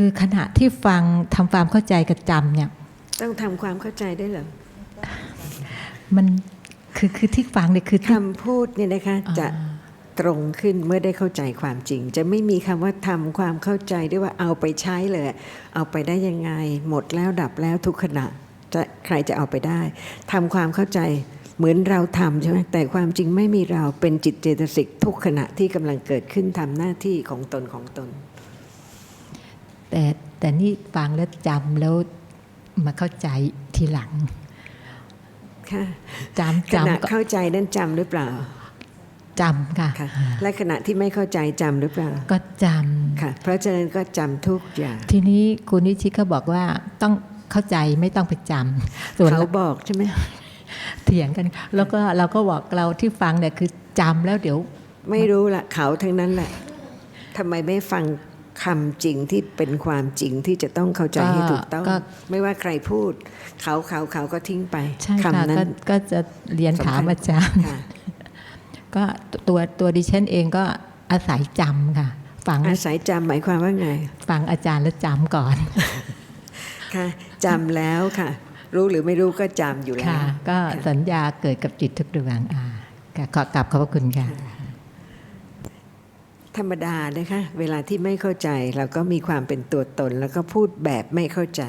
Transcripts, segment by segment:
คือขณะที่ฟังทำความเข้าใจกับจำเนี่ย ต้องทำความเข้าใจได้วยเหรอมันคือคือที่ฟังเนี่ยคือที่ คำพูดเนี่ยนะคะอ่า จะตรงขึ้นเมื่อได้เข้าใจความจริง จะไม่มีคำว่าทำความเข้าใจด้วยว่าเอาไปใช้เลย เอาไปได้ยังไง หมดแล้วดับแล้วทุกขณะจะใครจะเอาไปได้ทำความเข้าใจเหมือนเราทำใช่ไหมแต่ความจริงไม่มีเราเป็นจิตเจตสิกทุกขณะที่กำลังเกิดขึ้นทำหน้าที่ของตนของตน แต่แต่นี่ฟังแล้วจำแล้วมาเข้าใจทีหลังค่ะจำขณะจำก็เข้าใจนั้นจำหรือเปล่าจำค่ะ ค่ะ และขณะที่ไม่เข้าใจจำหรือเปล่าก็จค่ะ เพราะฉะนั้นก็จำทุกอย่างำทีนี้คุณนิชิตก็บอกว่าต้องเข้าใจไม่ต้องไปจำส่วนเขาเราบอกใช่ไหมเถียงกัน แล้วก็เราก็บอกเราที่ฟังเนี่ยคือจำแล้วเดี๋ยวไม่รู้ละเขาทั้งนั้นแหละทำไมไม่ฟัง คำจริงที่เป็นความจริงที่จะต้องเข้าใจให้ถูกต้องก็ไม่ว่าใครพูด เขาเขาเขาก็ทิ้งไปใช่ค่ะคำนั้ก็นก็จะเรียนถามสำคัญอาจารย์ค่ะก็ตัวตัวดิฉันเองก็อาศัยจำค่ะฟังอาศัยจำหมายความว่าไง ฟังอาจารย์แล้วจำก่อน ค่ะจำแล้วค่ะ รู้หรือไม่รู้ก็จำอยู่แล้วค่ะก็ค่ะสัญญาเกิดกับจิตทุกดวงอ่าค่ะขอกลับขอบพระคุณค่ะ ธรรมดานะคะเวลาที่ไม่เข้าใจเราก็มีความเป็นตัวตน แล้วก็พูดแบบไม่เข้าใจ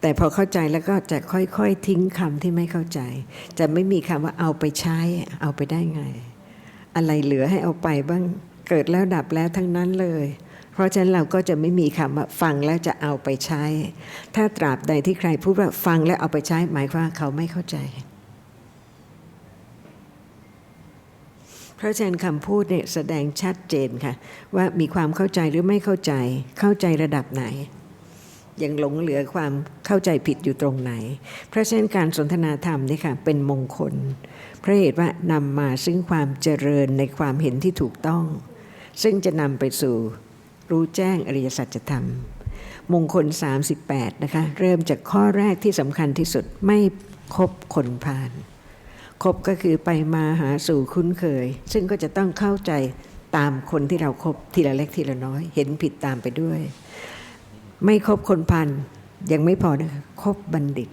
แต่พอเข้าใจแล้วก็จะค่อยๆทิ้งคำที่ไม่เข้าใจ จะไม่มีคำว่าเอาไปใช้ เอาไปได้ไง อะไรเหลือให้เอาไปบ้างเกิดแล้วดับแล้วทั้งนั้นเลย เพราะฉะนั้นเราก็จะไม่มีคำว่าฟังแล้วจะเอาไปใช้ ถ้าตราบใดที่ใครพูดว่าฟังแล้วเอาไปใช้ หมายความว่าเขาไม่เข้าใจ พราะฉะนั้นคำพูดเนี่ยแสดงชัดเจนค่ะ ว่ามีความเข้าใจหรือไม่เข้าใจเข้าใจระดับไหน ยังหลงเหลือความเข้าใจผิดอยู่ตรงไหน เพราะฉะนั้นการสนทนาธรรมนี่ค่ะเป็นมงคลเพราะเหตุว่านำมาซึ่งความเจริญในความเห็นที่ถูกต้อง ซึ่งจะนำไปสู่รู้แจ้งอริยสัจธรรม มงคล 38 นะคะ เริ่มจากข้อแรกที่สำคัญที่สุดไม่คบคนพาล คบก็คือไปมาหาสู่คุ้นเคย ซึ่งก็จะต้องเข้าใจตามคนที่เราครบทีละเล็กทีละน้อย เห็นผิดตามไปด้วย ไม่คบคนพันยังไม่พอนะคะคบบัณฑิต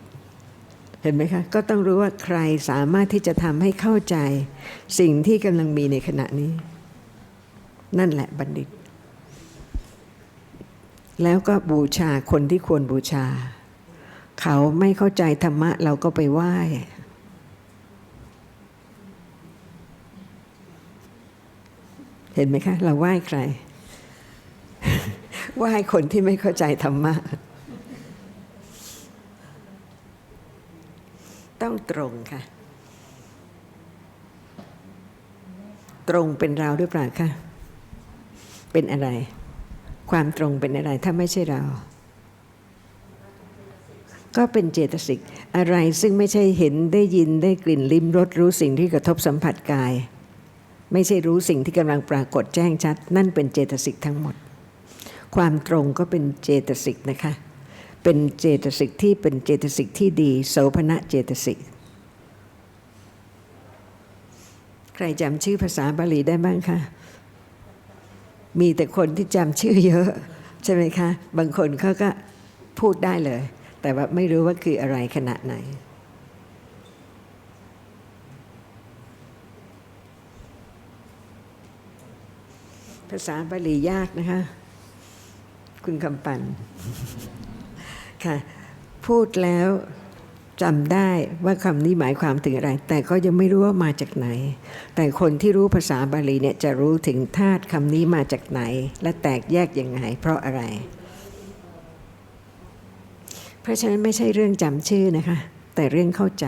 เห็นไหมคะ ก็ต้องรู้ว่าใครสามารถที่จะทำให้เข้าใจ สิ่งที่กำลังมีในขณะนี้ นั่นแหละบัณฑิต แล้วก็บูชาคนที่ควรบูชา เขาไม่เข้าใจธรรมะเราก็ไปไหว้ เห็นไหมคะ เราไหว้ใคร ไหว้คนที่ไม่เข้าใจธรรมะ ต้องตรงค่ะ ตรงเป็นเราหรือเปล่าคะ เป็นอะไร ความตรงเป็นอะไร ถ้าไม่ใช่เรา ก็เป็นเจตสิก อะไรซึ่งไม่ใช่เห็นได้ยินได้กลิ่นลิ้มรสรู้สิ่งที่กระทบสัมผัสกาย ไม่ใช่รู้สิ่งที่กำลังปรากฏแจ้งชัด นั่นเป็นเจตสิกทั้งหมด ความตรงก็เป็นเจตสิกนะคะ เป็นเจตสิกที่เป็นเจตสิกที่ดีโสภณะเจตสิกใครจำชื่อภาษาบาลีได้บ้างคะมีแต่คนที่จำชื่อเยอะ ใช่ไหมคะ บางคนเขาก็พูดได้เลย แต่ว่าไม่รู้ว่าคืออะไรขณะไหน ภาษาบาลียากนะคะ คุณคำปันค่ะ พูดแล้วจำได้ว่าคำนี้หมายความถึงอะไร แต่ก็ยังไม่รู้ว่ามาจากไหน แต่คนที่รู้ภาษาบาลีเนี่ยจะรู้ถึงธาตุคำนี้มาจากไหน และแตกแยกยังไง เพราะอะไร เพราะฉะนั้นไม่ใช่เรื่องจำชื่อนะคะ แต่เรื่องเข้าใจ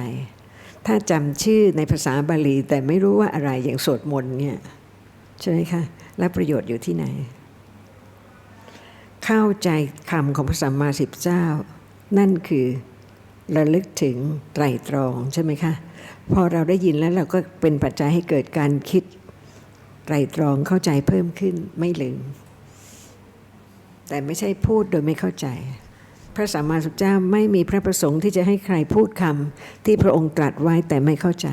ถ้าจำชื่อในภาษาบาลีแต่ไม่รู้ว่าอะไรอย่างสวดมนต์เนี่ยใช่ไหมคะ และประโยชน์อยู่ที่ไหน เข้าใจคำของพระสัมมาสัมพุทธเจ้า นั่นคือระลึกถึงไตรตรองใช่ไหมคะ พอเราได้ยินแล้วเราก็เป็นปัจจัยให้เกิดการคิดไตรตรองเข้าใจเพิ่มขึ้นไม่ลืม แต่ไม่ใช่พูดโดยไม่เข้าใจ พระสัมมาสัมพุทธเจ้าไม่มีพระประสงค์ที่จะให้ใครพูดคำที่พระองค์ตรัสไว้แต่ไม่เข้าใจ